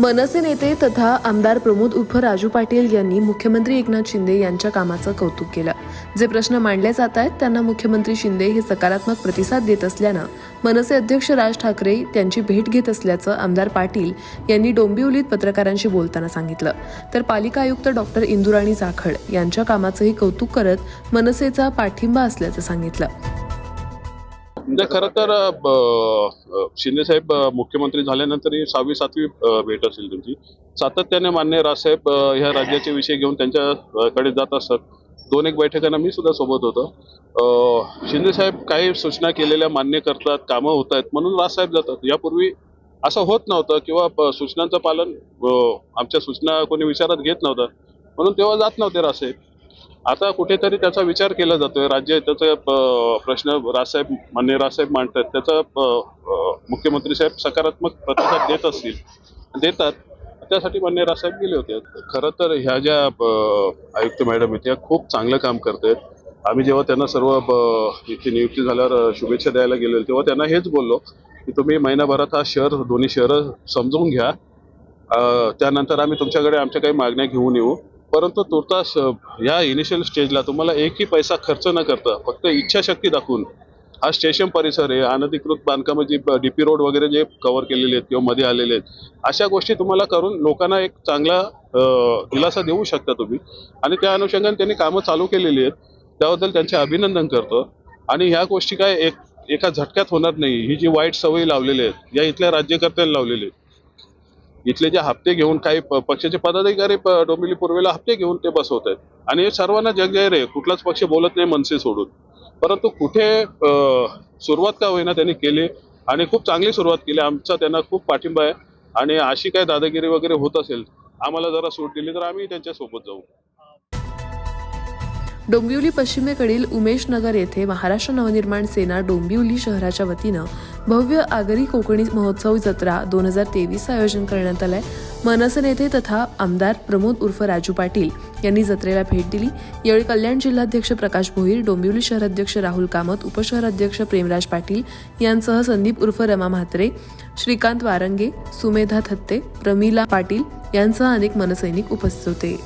मनसे नेते तथा आमदार प्रमोद उर्फ राजू पाटील यांनी मुख्यमंत्री एकनाथ शिंदे यांच्या कामाचं कौतुक केलं. जे प्रश्न मांडले जात आहेत त्यांना मुख्यमंत्री शिंदे हे सकारात्मक प्रतिसाद देत असल्यानं मनसे अध्यक्ष राज ठाकरे त्यांची भेट घेत असल्याचं आमदार पाटील यांनी डोंबिवलीत पत्रकारांशी बोलताना सांगितलं. तर पालिका आयुक्त डॉक्टर इंदुराणी जाखड यांच्या कामाचंही कौतुक करत मनसेचा पाठिंबा असल्याचं सांगितलं. म्हणजे खरं तर शिंदे साहेब मुख्यमंत्री झाल्यानंतर ही सहावी सातवी भेट असेल तुमची. सातत्याने मान्य राजसाहेब ह्या राज्याचे विषय घेऊन त्यांच्याकडे जात असतात दोन एक बैठकांना मी सुद्धा सोबत होतो. शिंदे साहेब काही सूचना केलेल्या मान्य करतात कामं होत आहेत म्हणून राजसाहेब जातात. यापूर्वी असं होत नव्हतं किंवा सूचनांचं पालन आमच्या सूचना कोणी विचारात घेत नव्हतं म्हणून तेव्हा जात नव्हते राजसाहेब आता कुठेतरी त्याचा विचार केला जातोय. राज्य त्याचा प्रश्न राजसाहेब मान्य राजसाहेब मांडतात. त्याचा मुख्यमंत्री साहेब सकारात्मक प्रतिसाद देत असतील. देतात. त्यासाठी मान्य राजसाहेब गेले होते. खरं तर ह्या ज्या आयुक्त मॅडम आहेत त्या खूप चांगलं काम करतायत. आम्ही जेव्हा त्यांना सर्व ब- इथे नियुक्ती झाल्यावर शुभेच्छा द्यायला गेलो तेव्हा त्यांना हेच बोललो की तुम्ही महिनाभरात हा शहर दोन्ही शहरं समजून घ्या. त्यानंतर आम्ही तुमच्याकडे आमच्या काही मागण्या घेऊन येऊ. परंतु तुर्तास ह्या इनिशियल स्टेजला तुम्हाला एकही पैसा खर्च न करता फक्त इच्छाशक्ती दाखवून हा स्टेशन परिसर आहे अनधिकृत बांधकामं जी डीपी रोड वगैरे जे कव्हर केलेले आहेत किंवा मध्ये आलेले आहेत अशा गोष्टी तुम्हाला करून लोकांना एक चांगला दिलासा देऊ शकता तुम्ही. आणि त्या अनुषंगाने त्यांनी कामं चालू केलेली आहेत. त्याबद्दल त्यांचे अभिनंदन करतो. आणि ह्या गोष्टी काय एक एका झटक्यात होणार नाही. ही जी वाईट सवयी लावलेली आहेत या इथल्या राज्यकर्त्यांनी लावलेली आहेत. इथले जे हप्ते घेऊन काही पक्षाचे पदाधिकारी डोंबिवली पूर्वेला हप्ते घेऊन ते बसवत आहेत. आणि हे सर्वांना जगजाहीर आहे कुठलाच पक्ष बोलत नाही मनसे सोडून. परंतु कुठे सुरुवात का होईना त्यांनी केली आणि खूप चांगली सुरुवात केली. आमचा त्यांना खूप पाठिंबा आहे. आणि अशी काय दादागिरी वगैरे होत असेल आम्हाला जरा सूट दिली तर आम्ही त्यांच्यासोबत जाऊ. डोंबिवली पश्चिमेकडील उमेश नगर येथे महाराष्ट्र नवनिर्माण सेना डोंबिवली शहराच्या वतीनं भव्य आगरी कोकणी महोत्सव जत्रा दोन हजार तेवीस आयोजन करण्यात आलंय. मनसे नेते तथा आमदार प्रमोद उर्फ राजू पाटील यांनी जत्रेला भेट दिली. यावेळी कल्याण जिल्हाध्यक्ष प्रकाश भोईर डोंबिवली शहराध्यक्ष राहुल कामत उपशहराध्यक्ष प्रेमराज पाटील यांसह संदीप उर्फ रमा म्हात्रे श्रीकांत वारंगे सुमेधा थत्ते प्रमिला पाटील यांसह अनेक मनसैनिक उपस्थित होते.